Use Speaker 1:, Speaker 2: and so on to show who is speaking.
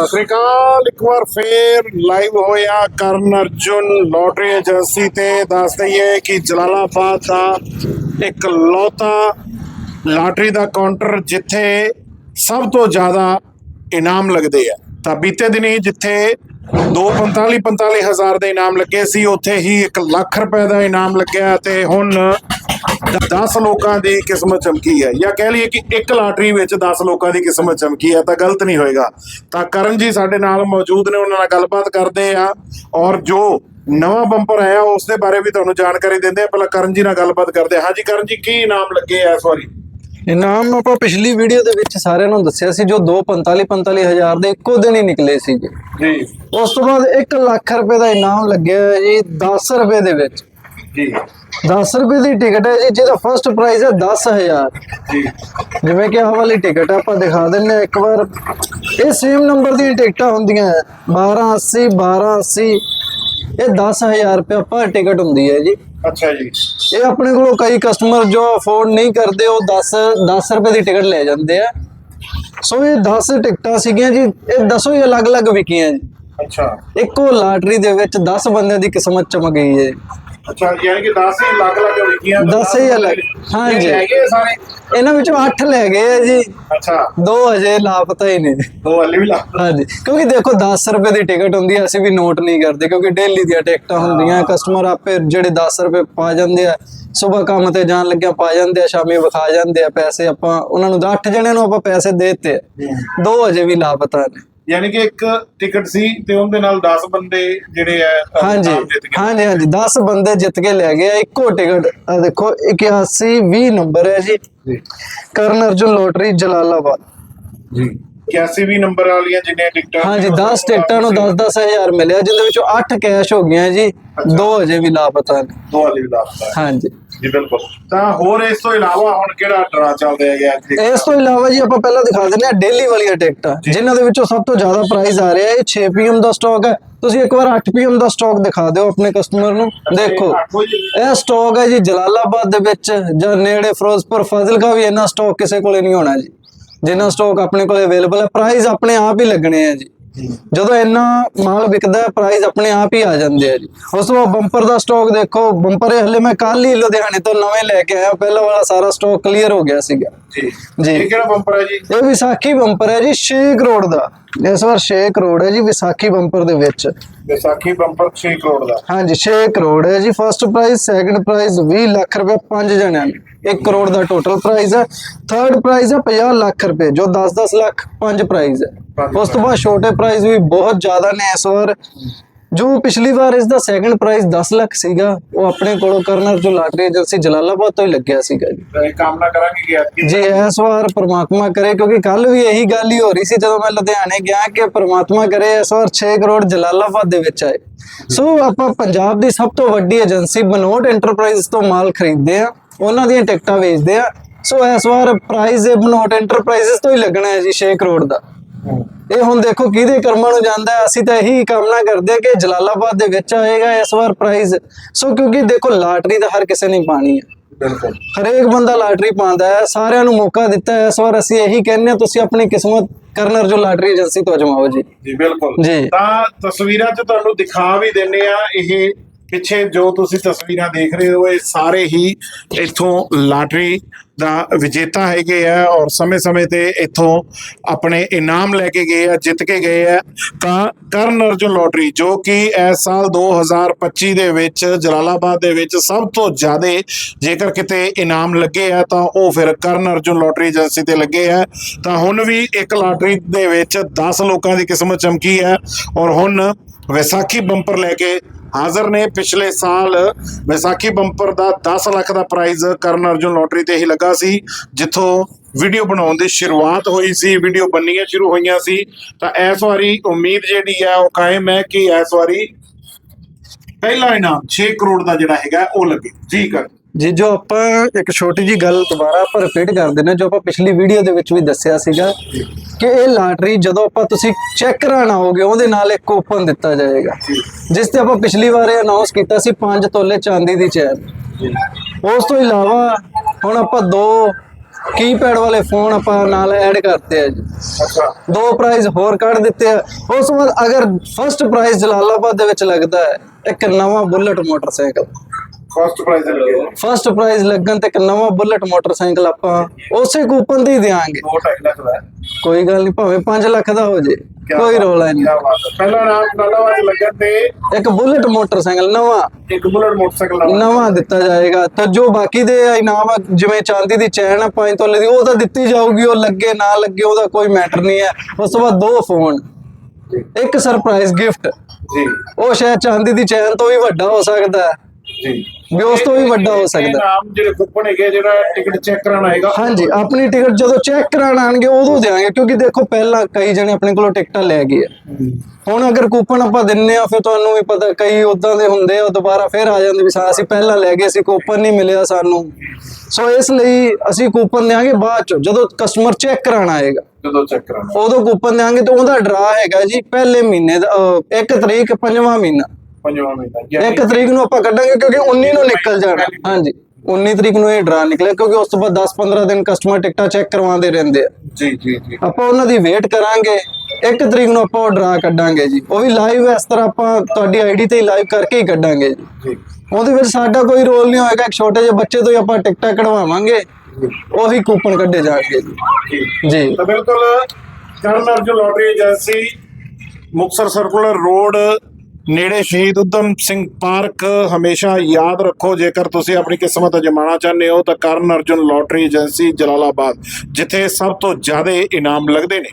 Speaker 1: ਸਤਿ ਸ੍ਰੀ ਅਕਾਲ। ਇੱਕ ਵਾਰ ਫੇਰ ਲਾਈਵ ਹੋਇਆ ਕਰਨ ਅਰਜੁਨ ਲੋਟਰੀ ਏਜੰਸੀ ਤੇ। ਦੱਸ ਦਈਏ ਕਿ ਜਲਾਲਾਬਾਦ ਦਾ ਇੱਕ ਲੌਤਾ ਲਾਟਰੀ ਦਾ ਕਾਊਂਟਰ ਜਿੱਥੇ ਸਭ ਤੋਂ ਜ਼ਿਆਦਾ ਇਨਾਮ ਲੱਗਦੇ ਆ। ਤਾਂ ਬੀਤੇ ਦਿਨੀ ਜਿੱਥੇ 245 45 ਹਜ਼ਾਰ ਦੇ ਇਨਾਮ ਲੱਗੇ ਸੀ, ਉੱਥੇ ਹੀ 1 ਲੱਖ ਰੁਪਏ ਦਾ ਇਨਾਮ ਲੱਗਿਆ ਤੇ ਹੁਣ 10 ਲੋਕਾਂ ਦੀ ਕਿਸਮਤ ਚਮਕੀ ਹੈ। ਜਾਂ ਕਹਿ ਲਈਏ ਕਿ ਇੱਕ ਲਾਟਰੀ ਵਿੱਚ 10 ਲੋਕਾਂ ਦੀ ਕਿਸਮਤ ਚਮਕੀ ਹੈ ਤਾਂ ਗਲਤ ਨਹੀਂ ਹੋਏਗਾ। ਤਾਂ ਕਰਨ ਜੀ ਸਾਡੇ ਨਾਲ ਮੌਜੂਦ ਨੇ ਉਹਨਾਂ ਨਾਲ ਗੱਲਬਾਤ ਕਰਦੇ ਆ। ਔਰ ਜੋ ਨਵਾਂ ਬੰਪਰ ਆਇਆ ਉਸ ਦੇ ਬਾਰੇ ਵੀ ਤੁਹਾਨੂੰ ਜਾਣਕਾਰੀ ਦਿੰਦੇ ਆ। ਪਹਿਲਾਂ ਕਰਨ ਜੀ ਨਾਲ ਗੱਲਬਾਤ ਕਰਦੇ ਆ। ਹਾਂਜੀ ਕਰਨ ਜੀ ਕੀ ਇਨਾਮ ਲੱਗੇ ਆ ਇਸ ਵਾਰੀ?
Speaker 2: ਇਨਾਮ ਆਪਾਂ ਪਿਛਲੀ ਵੀਡੀਓ ਦੇ ਵਿੱਚ ਸਾਰਿਆਂ ਨੂੰ ਦੱਸਿਆ ਸੀ ਜੋ 245 45 ਹਜ਼ਾਰ ਦੇ ਇੱਕੋ ਦਿਨ ਹੀ ਨਿਕਲੇ ਸੀਗੇ।
Speaker 1: ਜੀ।
Speaker 2: ਉਸ ਤੋਂ ਬਾਅਦ 1 ਲੱਖ ਰੁਪਏ ਦਾ ਇਨਾਮ ਲੱਗਿਆ ਜੀ 10 ਰੁਪਏ ਦੇ ਵਿੱਚ।
Speaker 1: ਜੀ।
Speaker 2: 10 ਰੁਪਏ ਦੀ ਟਿਕਟ ਹੈ ਜੀ ਜਿਹਦਾ ਫਰਸਟ ਪ੍ਰਾਈਸ ਹੈ 10000
Speaker 1: ਜੀ।
Speaker 2: ਜਿਵੇਂ ਕਿ ਆਹ ਵਾਲੀ ਟਿਕਟ ਆਪਾਂ ਦਿਖਾ ਦਿੰਨੇ ਹਾਂ ਇੱਕ ਵਾਰ। ਇਹ ਸੇਮ ਨੰਬਰ ਦੀਆਂ ਟਿਕਟਾਂ ਹੁੰਦੀਆਂ ਹੈ 1280 1280 ਇਹ 10000 ਰੁਪਏ ਪਰ ਟਿਕਟ ਹੁੰਦੀ ਹੈ ਜੀ।
Speaker 1: ਅੱਛਾ ਜੀ।
Speaker 2: ਇਹ ਆਪਣੇ ਕੋਲੋਂ ਕਈ ਕਸਟਮਰ ਜੋ ਅਫੋਰਡ ਨਹੀਂ ਕਰਦੇ ਉਹ 10 10 ਰੁਪਏ ਦੀ ਟਿਕਟ ਲੈ ਜਾਂਦੇ ਆ। ਸੋ ਇਹ 10 ਟਿਕਟਾਂ ਸੀਗੀਆਂ ਜੀ ਇਹ 10 ਹੀ ਅਲੱਗ-ਅਲੱਗ ਵਿਕੀਆਂ ਜੀ।
Speaker 1: ਅੱਛਾ।
Speaker 2: ਇੱਕੋ ਲਾਟਰੀ ਦੇ ਵਿੱਚ 10 ਬੰਦਿਆਂ ਦੀ ਕਿਸਮਤ ਚਮਕ ਗਈ ਹੈ।
Speaker 1: ਅੱਛਾ ਯਾਨੀ ਕਿ 10 ਹੀ ਲੱਖ ਲੱਖ ਵਿਕੀਆਂ
Speaker 2: ਦਸ ਹੀ ਅਲੱਗ। ਹਾਂਜੀ।
Speaker 1: ਹੈਗੇ ਆ ਸਾਰੇ?
Speaker 2: ਇਹਨਾਂ ਵਿੱਚੋਂ 8 ਲੈ ਗਏ ਆ ਜੀ।
Speaker 1: ਅੱਛਾ।
Speaker 2: ਦੋ ਹਜੇ ਲਾਪਤਾ ਹੀ ਨੇ।
Speaker 1: ਦੋ ਹਲੇ ਵੀ ਲੱਖ
Speaker 2: ਹਾਂਜੀ। ਕਿਉਂਕਿ ਦੇਖੋ 10 ਰੁਪਏ ਦੀ ਟਿਕਟ ਹੁੰਦੀ ਹੈ ਅਸੀਂ ਵੀ ਨੋਟ ਨਹੀਂ ਕਰਦੇ ਕਿਉਂਕਿ ਡੇਲੀ ਦੀਆਂ ਟਿਕਟਾਂ ਹੁੰਦੀਆਂ ਕਸਟਮਰ ਆਪੇ ਜਿਹੜੇ 10 ਰੁਪਏ ਪਾ ਜਾਂਦੇ ਆ ਸਵੇਰ ਕੰਮ ਤੇ ਜਾਣ ਲੱਗਿਆ ਪਾ ਜਾਂਦੇ ਆ ਸ਼ਾਮੀ ਵਿਖਾ ਜਾਂਦੇ ਆ ਪੈਸੇ ਆਪਾਂ ਉਹਨਾਂ ਨੂੰ 8 ਜਣਿਆਂ ਨੂੰ ਆਪਾਂ ਪੈਸੇ ਦੇ ਦਿੱਤੇ ਆ। ਦੋ ਹਜੇ ਵੀ ਲਾਪਤਾ ਨੇ।
Speaker 1: ਯਾਨੀ ਕਿ ਇੱਕ ਟਿਕਟ ਸੀ ਤੇ ਉਹਦੇ ਨਾਲ 10 ਬੰਦੇ ਜਿਹੜੇ ਆ
Speaker 2: ਹਾਂਜੀ ਹਾਂਜੀ ਹਾਂਜੀ 10 ਬੰਦੇ ਜਿੱਤ ਕੇ ਲੈ ਗਏ ਇੱਕੋ ਟਿਕਟ ਆ ਦੇਖੋ 81 20 ਨੰਬਰ ਹੈ ਜੀ। ਕਰਨ ਅਰਜੁਨ ਲੋਟਰੀ ਜਲਾਲਾਬਾਦ।
Speaker 1: ਜੀ 81 ਵੀ ਨੰਬਰ ਵਾਲੀਆਂ ਜਿੰਨੀਆਂ ਟਿਕਟਾਂ
Speaker 2: ਹਾਂਜੀ 10 ਟਿਕਟਾਂ ਨੂੰ 10 10000 ਮਿਲਿਆ ਜਿੰਦੇ ਵਿੱਚੋਂ 8 ਕੈਸ਼ ਹੋ ਗਈਆਂ ਜੀ। ਦੋ ਹਜੇ ਵੀ ਲਾਪਤਾ ਨੇ।
Speaker 1: ਦੋ ਹਲੇ ਵੀ ਲੱਖ
Speaker 2: ਹਾਂਜੀ।
Speaker 1: ਜੀ ਬਿਲਕੁਲ। ਤਾਂ ਹੋਰ ਇਸ ਤੋਂ ਇਲਾਵਾ ਹੁਣ ਕਿਹੜਾ ਡਰਾ ਚੱਲਦਾ ਹੈਗਾ ਇੱਥੇ
Speaker 2: ਇਸ ਤੋਂ ਇਲਾਵਾ ਜੀ ਆਪਾਂ ਪਹਿਲਾਂ ਦਿਖਾ ਦਿੰਦੇ ਆ ਡੇਲੀ ਵਾਲੀਆਂ ਟਿਕਟਾਂ ਜਿਨ੍ਹਾਂ ਦੇ ਵਿੱਚੋਂ ਸਭ ਤੋਂ ਜ਼ਿਆਦਾ ਪ੍ਰਾਈਸ ਆ ਰਿਹਾ ਇਹ 6 ਪੀਐਮ ਦਾ ਸਟਾਕ ਹੈ। ਤੁਸੀਂ ਇੱਕ ਵਾਰ 8 ਪੀਐਮ ਦਾ ਸਟਾਕ ਦਿਖਾ ਦਿਓ ਆਪਣੇ ਕਸਟਮਰ ਨੂੰ। ਦੇਖੋ। ਇਹ ਸਟਾਕ ਹੈ ਜੀ ਜਲਾਲਾਬਾਦ ਦੇ ਵਿੱਚ ਜਾਂ ਨੇੜੇ ਫਿਰੋਜ਼ਪੁਰ ਫਾਜ਼ਿਲਕਾ ਵੀ ਇੰਨਾ ਸਟਾਕ ਕਿਸੇ ਕੋਲੇ ਨਹੀਂ ਹੋਣਾ ਜੀ। ਜਿੰਨਾ ਸਟਾਕ ਆਪਣੇ ਕੋਲੇ ਅਵੇਲੇਬਲ ਹੈ ਪ੍ਰਾਈਸ ਆਪਣੇ ਆਪ ਹੀ ਲੱਗਣੇ ਆ ਜੀ। ਜਦੋਂ ਇੰਨਾ ਮਾਲ ਵਿਕਦਾ ਪ੍ਰਾਈਸ ਆਪਣੇ ਆਪ ਹੀ ਆ ਜਾਂਦੇ ਆ ਜੀ। ਉਸ ਤੋਂ ਬਾਅਦ ਬੰਪਰ ਦਾ ਸਟਾਕ ਦੇਖੋ ਬੰਪਰ ਇਹ ਹਲੇ ਮੈਂ ਕੱਲ ਹੀ ਲੁਧਿਆਣੇ ਤੋਂ ਨਵੇਂ ਲੈ ਕੇ ਆਇਆ ਪਹਿਲਾਂ ਵਾਲਾ ਸਾਰਾ ਸਟਾਕ ਕਲੀਅਰ ਹੋ ਗਿਆ ਸੀਗਾ।
Speaker 1: ਜੀ।
Speaker 2: ਜੀ।
Speaker 1: ਇਹ ਕਿਹੜਾ ਬੰਪਰ ਹੈ ਜੀ?
Speaker 2: ਇਹ ਵਿਸਾਖੀ ਬੰਪਰ ਹੈ ਜੀ 6 ਕਰੋੜ ਦਾ। ਇਸ ਵਾਰ 6 ਕਰੋੜ ਹੈ ਜੀ ਵਿਸਾਖੀ ਬੰਪਰ ਦੇ ਵਿੱਚ।
Speaker 1: ਵਿਸਾਖੀ ਬੰਪਰ 6 ਕਰੋੜ ਦਾ।
Speaker 2: ਹਾਂਜੀ 6 ਕਰੋੜ ਹੈ ਜੀ first prize second prize 20 lakh ਰੁਪਏ ਪੰਜ ਜਣਿਆਂ ਨੂੰ 1 ਕਰੋੜ ਦਾ ਟੋਟਲ ਪ੍ਰਾਈਜ਼ ਹੈ। ਥਰਡ ਪ੍ਰਾਈਜ਼ ਹੈ 50 ਲੱਖ ਰੁਪਏ ਜੋ 10-10 ਲੱਖ ਪੰਜ ਪ੍ਰਾਈਜ਼ ਹੈ। ਉਸ ਤੋਂ ਬਾਅਦ ਛੋਟੇ ਪ੍ਰਾਈਜ਼ ਵੀ ਬਹੁਤ ਜ਼ਿਆਦਾ ਨੇ ਇਸ ਵਾਰ। ਜੋ ਪਿਛਲੀ ਵਾਰ ਇਸ ਦਾ ਸੈਕੰਡ ਪ੍ਰਾਈਜ਼ 10 ਲੱਖ ਸੀਗਾ ਉਹ ਆਪਣੇ ਕੋਲੋਂ ਕਰਨਰ ਜੋ ਲਾਟਰੀ ਏਜੰਸੀ ਜਲਾਲਾਬਾਦ ਤੋਂ ਹੀ ਲੱਗਿਆ ਸੀਗਾ ਜੀ।
Speaker 1: ਇਹ ਕਾਮਨਾ ਕਰਾਂਗੇ ਕਿ ਐਤਕੀ
Speaker 2: ਜੀ ਇਸ ਵਾਰ ਪ੍ਰਮਾਤਮਾ ਕਰੇ ਕਿਉਂਕਿ ਕੱਲ ਵੀ ਇਹੀ ਗੱਲ ਹੀ ਹੋ ਰਹੀ ਸੀ ਜਦੋਂ ਮੈਂ ਲੁਧਿਆਣੇ ਗਿਆ ਕਿ ਪ੍ਰਮਾਤਮਾ ਕਰੇ ਇਸ ਵਾਰ 6 ਕਰੋੜ ਜਲਾਲਾਬਾਦ ਦੇ ਵਿੱਚ ਆਏ। ਸੋ ਆਪਾਂ ਪੰਜਾਬ ਦੀ ਸਭ ਤੋਂ ਵੱਡੀ ਏਜੰਸੀ ਬਨੋਟ ਐਂਟਰਪ੍ਰਾਈਜ਼ ਤੋਂ ਮਾਲ ਖਰੀਦਦੇ ਆ ਉਹਨਾਂ ਦੀਆਂ ਟਿਕਟਾਂ ਵੇਚਦੇ ਆ ਸੋ ਇਸ ਵਾਰ ਪ੍ਰਾਈਜ਼ ਇਹ ਬਨੋਟ ਐਂਟਰਪ੍ਰਾਈਜ਼ਸ ਤੋਂ ਹੀ ਲੱਗਣਾ ਹੈ ਜੀ 6 ਕਰੋੜ ਦਾ। ਇਹ ਹੁਣ ਦੇਖੋ ਕਿਹਦੇ ਕਰਮਾਂ ਨੂੰ ਜਾਂਦਾ ਹੈ? ਅਸੀਂ ਤਾਂ ਇਹੀ ਕਾਮਨਾ ਕਰਦੇ ਕਿ ਜਲਾਲਾਬਾਦ ਦੇ ਵਿੱਚ ਆਏਗਾ ਇਸ ਵਾਰ ਪ੍ਰਾਈਜ਼ ਸੋ ਕਿਉਂਕਿ ਦੇਖੋ ਲਾਟਰੀ ਤਾਂ ਹਰ ਕਿਸੇ ਨੇ ਪਾਣੀ ਹੈ।
Speaker 1: ਬਿਲਕੁਲ।
Speaker 2: ਹਰੇਕ ਬੰਦਾ ਲਾਟਰੀ ਪਾਉਂਦਾ ਹੈ ਸਾਰਿਆਂ ਨੂੰ ਮੌਕਾ ਦਿੱਤਾ ਹੈ। ਇਸ ਵਾਰ ਅਸੀਂ ਇਹੀ ਕਹਿੰਦੇ ਹਾਂ ਤੁਸੀਂ ਆਪਣੀ ਕਿਸਮਤ ਕਰਨਰ ਜੋ ਲਾਟਰੀ ਏਜੰਸੀ ਤੋਂ ਅਜਮਾਓ ਜੀ।
Speaker 1: ਜੀ ਬਿਲਕੁਲ।
Speaker 2: ਜੀ।
Speaker 1: ਤਾਂ ਤਸਵੀਰਾਂ 'ਚ ਤੁਹਾਨੂੰ ਦਿਖਾ ਵੀ ਦਿੰਨੇ ਆ ਇਹ ਪਿੱਛੇ ਜੋ ਤੁਸੀਂ ਤਸਵੀਰਾਂ ਦੇਖ ਰਹੇ ਹੋ, ਇਹ ਸਾਰੇ ਹੀ ਇੱਥੋਂ ਲਾਟਰੀ ਦਾ ਵਿਜੇਤਾ ਹੈਗੇ ਆ ਔਰ ਸਮੇਂ-ਸਮੇਂ ਤੇ ਇੱਥੋਂ ਆਪਣੇ ਇਨਾਮ ਲੈ ਕੇ ਗਏ ਆ, ਜਿੱਤ ਕੇ ਗਏ ਆ। ਤਾਂ ਕਰਨ ਅਰਜੁਨ ਲੋਟਰੀ, ਜੋ ਕਿ ਇਸ ਸਾਲ 2025 ਦੇ ਵਿੱਚ ਜਲਾਲਾਬਾਦ ਦੇ ਵਿੱਚ ਸਭ ਤੋਂ ਜ਼ਿਆਦਾ ਜੇਕਰ ਕਿਤੇ ਇਨਾਮ ਲੱਗੇ ਆ, ਤਾਂ ਉਹ ਫਿਰ ਕਰਨ ਅਰਜੁਨ ਲੋਟਰੀ ਏਜੰਸੀ ਤੇ ਲੱਗੇ ਆ। ਤਾਂ ਹੁਣ ਵੀ ਇੱਕ ਲਾਟਰੀ ਦੇ ਵਿੱਚ 10 ਲੋਕਾਂ ਦੀ ਕਿਸਮਤ ਚਮਕੀ ਹੈ ਔਰ ਹੁਣ ਵਿਸਾਖੀ ਬੰਪਰ ਲੈ ਕੇ ਹਾਜ਼ਰ ਨੇ। ਪਿਛਲੇ ਸਾਲ ਵਿਸਾਖੀ ਬੰਪਰ ਦਾ 10 ਲੱਖ ਦਾ ਪ੍ਰਾਈਜ਼ ਕਰਨ ਅਰਜੁਨ ਲੋਟਰੀ ਤੇ ਹੀ ਲੱਗਾ ਸੀ, ਜਿੱਥੋਂ ਵੀਡੀਓ ਬਣਾਉਣ ਦੀ ਸ਼ੁਰੂਆਤ ਹੋਈ ਸੀ। ਵੀਡੀਓ ਬੰਨੀਆਂ ਸ਼ੁਰੂ ਹੋਈਆਂ ਸੀ। ਤਾਂ ਇਸ ਵਾਰੀ ਉਮੀਦ ਜਿਹੜੀ ਹੈ ਉਹ ਕਾਇਮ ਹੈ ਕਿ ਇਸ ਵਾਰੀ ਪਹਿਲਾ ਇਨਾਮ 6 ਕਰੋੜ ਦਾ ਜਿਹੜਾ ਹੈਗਾ, ਉਹ ਲੱਗੇ। ਜੀ, ਕਰ।
Speaker 2: ਜੀ ਜੋ ਆਪਾਂ ਇੱਕ ਛੋਟੀ ਜੀ ਗੱਲ ਦੁਬਾਰਾ ਆਪਾਂ ਰਿਪੀਟ ਕਰ ਦਿੰਦੇ ਜੋ ਆਪਾਂ ਪਿਛਲੀ ਵੀਡੀਓ ਦੇ ਵਿੱਚ ਵੀ ਦੱਸਿਆ ਸੀਗਾ ਕਿ ਇਹ ਲਾਟਰੀ ਜਦੋਂ ਆਪਾਂ ਤੁਸੀਂ ਚੈੱਕ ਕਰਾਉਣ ਆਓਗੇ ਉਹਦੇ ਨਾਲ ਇੱਕ ਕੂਪਨ ਦਿੱਤਾ ਜਾਏਗਾ। ਜਿਸ ਤੇ ਆਪਾਂ ਪਿਛਲੀ ਵਾਰ ਅਨਾਉਂਸ ਕੀਤਾ ਸੀ 5 ਤੋਲੇ ਚਾਂਦੀ ਦੀ ਚੈਨ। ਉਸ ਤੋਂ ਇਲਾਵਾ ਹੁਣ ਆਪਾਂ ਦੋ ਕੀਪੈਡ ਵਾਲੇ ਫੋਨ ਆਪਾਂ ਨਾਲ ਐਡ ਕਰਤੇ ਆ ਜੀ।
Speaker 1: ਅੱਛਾ।
Speaker 2: ਦੋ ਪ੍ਰਾਈਜ਼ ਹੋਰ ਕੱਢ ਦਿੱਤੇ ਆ। ਉਸ ਤੋਂ ਬਾਅਦ ਅਗਰ ਫਸਟ ਪ੍ਰਾਈਜ਼ ਜਲਾਲਾਬਾਦ ਦੇ ਵਿੱਚ ਲੱਗਦਾ ਹੈ ਇੱਕ ਨਵਾਂ ਬੁਲਟ ਮੋਟਰਸਾਈਕਲ।
Speaker 1: ਫਸਟ ਪ੍ਰਾਈਜ਼ ਲੱਗੇ
Speaker 2: ਫਸਟ ਪ੍ਰਾਈਜ਼ ਲੱਗਣ ਤੇ ਇੱਕ ਨਵਾਂ ਬੁਲਟ ਮੋਟਰਸਾਈਕਲ ਆਪਾਂ ਉਸੇ ਕੂਪਨ ਤੇ ਹੀ ਦੇਾਂਗੇ
Speaker 1: ਉਹ 2.5 ਲੱਖ ਦਾ। ਹੈ
Speaker 2: ਕੋਈ ਗੱਲ ਨਹੀਂ ਭਾਵੇਂ 5 ਲੱਖ ਦਾ ਹੋ ਜੇ ਕੋਈ ਰੋਲਾ ਨਹੀਂ।
Speaker 1: ਪਹਿਲਾ ਨਾਮ ਨਾਲਾਵਾਜ ਲੱਗਣ ਤੇ
Speaker 2: ਇੱਕ ਬੁਲਟ ਮੋਟਰਸਾਈਕਲ ਨਵਾਂ।
Speaker 1: ਇੱਕ ਬੁਲਟ ਮੋਟਰਸਾਈਕਲ ਨਵਾਂ।
Speaker 2: ਦਿੱਤਾ ਜਾਏਗਾ। ਤਾਂ ਜੋ ਬਾਕੀ ਦੇ ਇਨਾਮ ਜਿਵੇਂ ਚਾਂਦੀ ਦੀ ਚੈਨ ਆ 5 ਤੋਲੇ ਦੀ ਉਹ ਤਾਂ ਦਿੱਤੀ ਜਾਊਗੀ ਉਹ ਲੱਗੇ ਨਾ ਲੱਗੇ ਉਹਦਾ ਕੋਈ ਮੈਟਰ ਨਹੀਂ ਹੈ। ਉਸ ਤੋਂ ਬਾਅਦ ਦੋ ਫੋਨ ਇੱਕ ਸਰਪ੍ਰਾਈਜ਼ ਗਿਫਟ
Speaker 1: ਜੀ।
Speaker 2: ਉਹ ਸ਼ਾਇਦ ਚਾਂਦੀ ਦੀ ਚੈਨ ਤੋਂ ਵੀ ਵੱਡਾ ਹੋ ਸਕਦਾ। ਹੈ
Speaker 1: ਜੀ।
Speaker 2: ਵੀ ਉਸ ਤੋਂ ਵੀ ਵੱਡਾ ਹੋ
Speaker 1: ਇਹ
Speaker 2: ਸਕਦਾ।
Speaker 1: ਨਾਮ ਜਿਹੜੇ ਕੂਪਨ ਹੈਗੇ ਜਿਹੜਾ ਟਿਕਟ ਚੈੱਕ ਕਰਾਉਣਾ ਹੈਗਾ
Speaker 2: ਹਾਂਜੀ ਆਪਣੀ ਟਿਕਟ ਜਦੋਂ ਚੈੱਕ ਕਰਾਉਣ ਆਣਗੇ ਉਦੋਂ ਦੇਾਂਗੇ ਕਿਉਂਕਿ ਦੇਖੋ ਪਹਿਲਾਂ ਕਈ ਜਣੇ ਆਪਣੇ ਕੋਲੋਂ ਟਿਕਟਾਂ ਲੈ ਗਏ ਆ। ਹੁਣ ਅਗਰ ਕੂਪਨ ਆਪਾਂ ਦਿੰਨੇ ਆ ਫਿਰ ਤੁਹਾਨੂੰ ਵੀ ਪਤਾ ਕਈ ਉਦਾਂ ਦੇ ਹੁੰਦੇ ਆ ਉਹ ਦੁਬਾਰਾ ਫਿਰ ਆ ਜਾਂਦੇ ਵੀ ਸਾ ਅਸੀਂ ਪਹਿਲਾਂ ਲੈ ਗਏ ਸੀ ਕੂਪਨ ਨਹੀਂ ਮਿਲਿਆ ਸਾਨੂੰ। ਸੋ ਇਸ ਲਈ ਅਸੀਂ ਕੂਪਨ ਦੇਾਂਗੇ ਬਾਅਦ ਚ ਜਦੋਂ ਕਸਟਮਰ ਚੈੱਕ ਕਰਾਉਣ ਆਏਗਾ।
Speaker 1: ਜਦੋਂ ਚੈੱਕ ਕਰਾਉਣਾ।
Speaker 2: ਉਦੋਂ ਕੂਪਨ ਦੇਾਂਗੇ ਤੇ ਉਹਦਾ ਡਰਾ ਹੈਗਾ ਜੀ ਪਹਿਲੇ ਮਹੀਨੇ ਦਾ 1 ਤਰੀਕ ਪੰਜਵਾਂ ਮਹੀਨਾ।
Speaker 1: ਪੰਜਵਾਂ ਮਹੀਨਾ
Speaker 2: ਇੱਕ ਤਰੀਕ ਨੂੰ ਆਪਾਂ ਕੱਢਾਂਗੇ ਕਿਉਂਕਿ 19 ਨੂੰ ਨਿਕਲ ਜਾਣਾ। ਹਾਂਜੀ 19 ਤਰੀਕ ਨੂੰ ਇਹ ਡਰਾ ਨਿਕਲਿਆ ਕਿਉਂਕਿ ਉਸ ਤੋਂ ਬਾਅਦ 10-15 ਦਿਨ ਕਸਟਮਰ ਟਿਕਟਾਂ ਚੈੱਕ ਕਰਵਾਉਂਦੇ ਰਹਿੰਦੇ ਆ।
Speaker 1: ਜੀ ਜੀ ਜੀ।
Speaker 2: ਆਪਾਂ ਉਹਨਾਂ ਦੀ ਵੇਟ ਕਰਾਂਗੇ ਇੱਕ ਤਰੀਕ ਨੂੰ ਆਪਾਂ ਉਹ ਡਰਾ ਕੱਢਾਂਗੇ ਜੀ। ਉਹ ਵੀ ਲਾਈਵ ਇਸ ਤਰ੍ਹਾਂ ਆਪਾਂ ਤੁਹਾਡੀ ਆਈਡੀ ਤੇ ਹੀ ਲਾਈਵ ਕਰਕੇ ਹੀ ਕੱਢਾਂਗੇ ਜੀ।
Speaker 1: ਜੀ।
Speaker 2: ਉਹਦੇ ਵਿੱਚ ਸਾਡਾ ਕੋਈ ਰੋਲ ਨਹੀਂ ਹੋਏਗਾ ਇੱਕ ਛੋਟੇ ਜਿਹੇ ਬੱਚੇ ਤੋਂ ਹੀ ਆਪਾਂ ਟਿਕਟਾਂ ਕਢਵਾਵਾਂਗੇ ਉਹੀ ਕੂਪਨ ਕੱਢੇ ਜਾਣਗੇ ਜੀ।
Speaker 1: ਜੀ
Speaker 2: ਜੀ।
Speaker 1: ਤਾਂ ਬਿਲਕੁਲ Karan Arjun lottery agency Muktsar circular road ਨੇੜੇ ਸ਼ਹੀਦ ਉਦਮ ਸਿੰਘ ਪਾਰਕ ਹਮੇਸ਼ਾ ਯਾਦ ਰੱਖੋ। ਜੇਕਰ ਤੁਸੀਂ ਆਪਣੀ ਕਿਸਮਤ ਅਜਮਾਉਣਾ ਚਾਹੁੰਦੇ ਹੋ ਤਾਂ ਕਰਨ ਅਰਜੁਨ ਲੋਟਰੀ ਏਜੰਸੀ ਜਲਾਲਾਬਾਦ, ਜਿੱਥੇ ਸਭ ਤੋਂ ਜ਼ਿਆਦਾ ਇਨਾਮ ਲੱਗਦੇ ਨੇ।